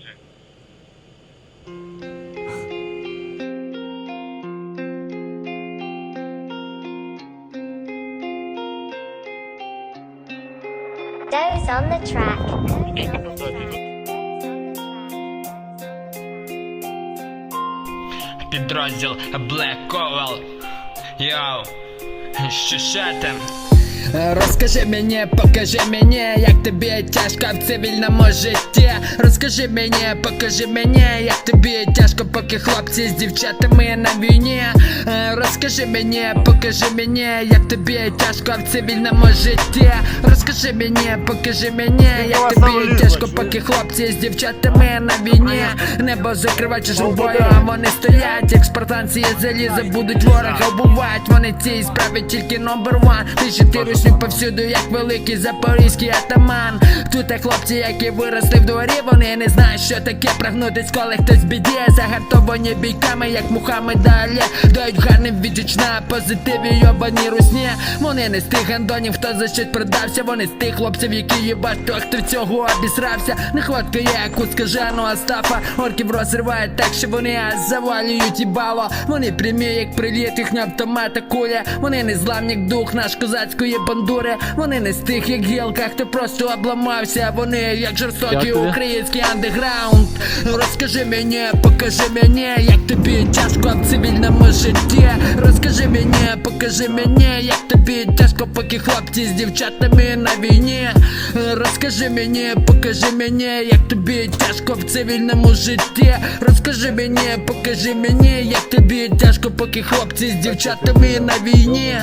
вже. Doze on the track. Скільки посадів тут? Підрозділ Black Oval Йоу, що ще там? Розкажи мені, покажи мені, як тобі тяжко в цивільному житті. Розкажи мені, покажи мені, як тобі тяжко, поки хлопці з дівчатами на війні. Е, Розкажи мені, покажи мені, як тобі тяжко в цивільному житті. Розкажи мені, покажи мені, як тобі тяжко, поки хлопці з дівчатами на війні. Небо закриває чужою, а вони стоять, як спартанці є залізо, будуть ворога вбивать. Вони цій справі тільки номер ван. Ти ти рушні повсюду, як великий запорізький атаман. Тут є хлопці, які виросли в дворі, вони не знають, що таке прагнутись, коли хтось біді. Загартовані бійками, як мухами далі. Дають гарним відіч на позитиві, йобані русні. Вони не з тих гандонів, хто за щось продався. Вони тих хлопців, які їбать, хто хто цього обісрався. Нехватка є, як у скаженого стафа. Орків розривають так, що вони аж завалюють їбало. Вони прямі, як приліт, їхня автомата куля. Вони не зламні, як дух наш козацької бандури. Вони не з тих, як гілка, хто просто обламався. Вони як жорстокий український андеграунд. Розкажи мені, покажи мені, як тобі тяжко в цивільному житті. Розкажи мені, покажи мені, як тобі хлопці з дівчатами на війні. Розкажи мені, покажи мені, як тобі тяжко в цивільному житті. Розкажи мені, покажи мені, як тобі тяжко, поки хлопці з дівчатами на війні.